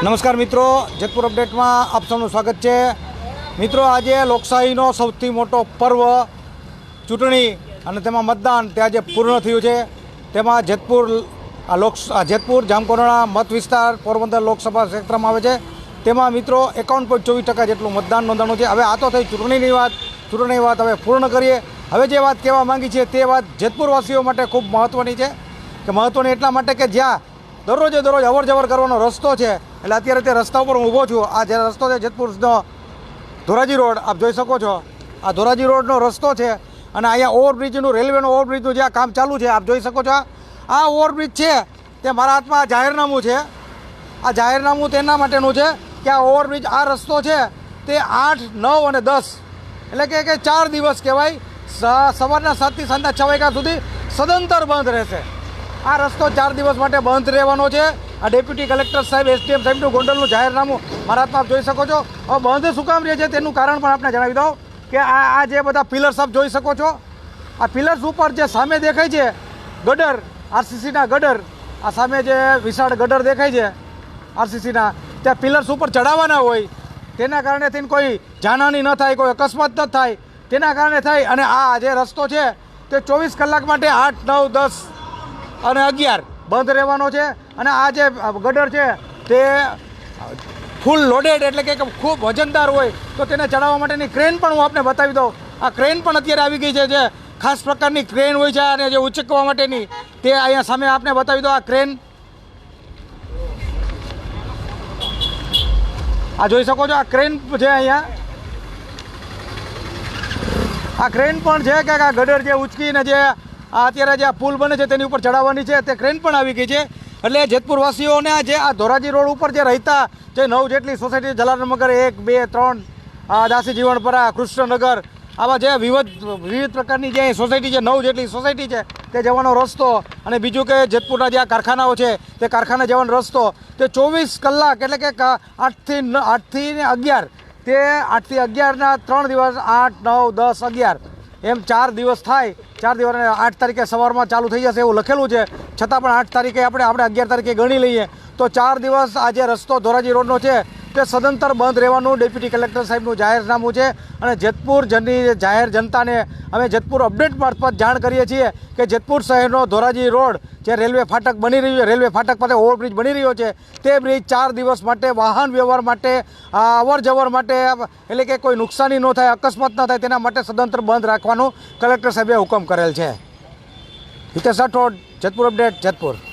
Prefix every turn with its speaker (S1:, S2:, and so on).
S1: નમસ્કાર મિત્રો, જેતપુર અપડેટમાં આપ સૌનું સ્વાગત છે. મિત્રો, આજે લોકશાહીનો સૌથી મોટો પર્વ, ચૂંટણી અને તેમાં મતદાન તે આજે પૂર્ણ થયું છે. તેમાં જેતપુર, આ લોક જેતપુર, જામકોરણા મત વિસ્તાર પોરબંદર લોકસભા ક્ષેત્રમાં આવે છે. તેમાં મિત્રો, એકાવન પોઈન્ટ ચોવીસ ટકા જેટલું મતદાન નોંધાણું છે. હવે આ તો થઈ ચૂંટણીની વાત ચૂંટણીની વાત હવે પૂર્ણ કરીએ. હવે જે વાત કહેવા માંગી છે તે વાત જેતપુરવાસીઓ માટે ખૂબ મહત્ત્વની છે. કે મહત્ત્વની એટલા માટે કે જ્યાં દરરોજે દરરોજ અવર જવર કરવાનો રસ્તો છે. એટલે અત્યારે તે રસ્તા ઉપર હું ઊભો છું. આ જે રસ્તો છે જેતપુરનો ધોરાજી રોડ, આપ જોઈ શકો છો. આ ધોરાજી રોડનો રસ્તો છે અને અહીંયા ઓવરબ્રિજનું, રેલવેનો ઓવરબ્રિજનું જે આ કામ ચાલુ છે, આપ જોઈ શકો છો. આ ઓવરબ્રિજ છે તે મારા હાથમાં આ જાહેરનામું છે. આ જાહેરનામું તેના માટેનું છે કે આ ઓવરબ્રિજ, આ રસ્તો છે તે આઠ, નવ અને દસ. એટલે કે ચાર દિવસ કહેવાય. સવારના સાતથી સાંજના છ વાગ્યા સુધી સદંતર બંધ રહેશે. આ રસ્તો ચાર દિવસ માટે બંધ રહેવાનો છે. આ ડેપ્યુટી કલેક્ટર સાહેબ, એસડીએમ સાહેબનું ગોંડલનું જાહેરનામું મારા હાથમાં જોઈ શકો છો. હવે બંધ શું કામ રહે છે તેનું કારણ પણ આપને જણાવી દઉં કે આ આ જે બધા પિલર્સ આપ જોઈ શકો છો, આ પિલર્સ ઉપર જે સામે દેખાય છે, ગડર આરસીસીના ગડર, આ સામે જે વિશાળ ગડર દેખાય છે આરસીસીના ત્યાં પિલર્સ ઉપર ચડાવવાના હોય, તેના કારણે થઈને કોઈ જાનહાની ન થાય, કોઈ અકસ્માત ન થાય, તેના કારણે થાય અને આ જે રસ્તો છે તે ચોવીસ કલાક માટે આઠ, નવ, દસ અને અગિયાર. બંધ રહેવાનો છે અને આ જે ગડર છે તે ફૂલ લોડેડ એટલે કે ખૂબ વજનદાર હોય તો તેને ચડાવવા માટેની ક્રેન પણ હું આપને બતાવી દઉં. આ ક્રેન પણ અત્યારે આવી ગઈ છે જે ખાસ પ્રકારની ક્રેન હોય છે અને જે ઉચકવા માટેની તે અહીંયા સામે આપને બતાવી દો આ ક્રેન આ જોઈ શકો છો આ ક્રેન છે અહીંયા. આ ક્રેન પણ છે કે આ ગડર જે ઉચકીને જે આ અત્યારે જે આ પુલ બને છે તેની ઉપર ચડાવવાની છે, તે ક્રેન પણ આવી ગઈ છે. એટલે જેતપુરવાસીઓને જે આ ધોરાજી રોડ ઉપર જે રહેતા જે નવ જેટલી સોસાયટી જલારામનગર એક, બે, ત્રણ દાસી જીવણપરા કૃષ્ણનગર, આવા જે વિવિધ વિવિધ પ્રકારની જે સોસાયટી છે, નવ જેટલી સોસાયટી છે, તે જવાનો રસ્તો અને બીજું કે જેતપુરના જે આ કારખાનાઓ છે, તે કારખાના જવાનો રસ્તો, તે ચોવીસ કલાક એટલે કે આઠથી આઠથી ને અગિયાર, તે આઠથી અગિયારના ત્રણ દિવસ, આઠ, નવ, દસ, અગિયાર એમ ચાર દિવસ થાય. ચાર દિવસ આઠ તારીખે સવારમાં ચાલુ થઈ જશે એવું લખેલું છે. છતાં પણ આઠ તારીખે આપણે આપણે અગિયાર તારીખે ગણી લઈએ. તો ચાર દિવસ આ જે રસ્તો ધોરાજી રોડનો છે તે સદંતર બંધ રહેવાનું ડેપ્યુટી કલેક્ટર સાહેબનું જાહેરનામું છે અને જેતપુર જનની જાહેર જનતાને અમે જેતપુર અપડેટ મારફત જાણ કરીએ છીએ કે જેતપુર શહેરનો ધોરાજી રોડ જે રેલવે ફાટક બની રહ્યું રેલવે ફાટક પાસે ઓવરબ્રિજ બની રહ્યો છે, તે બ્રિજ ચાર દિવસ માટે વાહન વ્યવહાર માટે અવર જવર માટે, એટલે કે કોઈ નુકસાની ન થાય, અકસ્માત ન થાય, તેના માટે સદંતર બંધ રાખવાનું કલેક્ટર સાહેબે હુકમ કરેલ છે. હિતેશ રાઠોડ, જેતપુર અપડેટ, જેતપુર.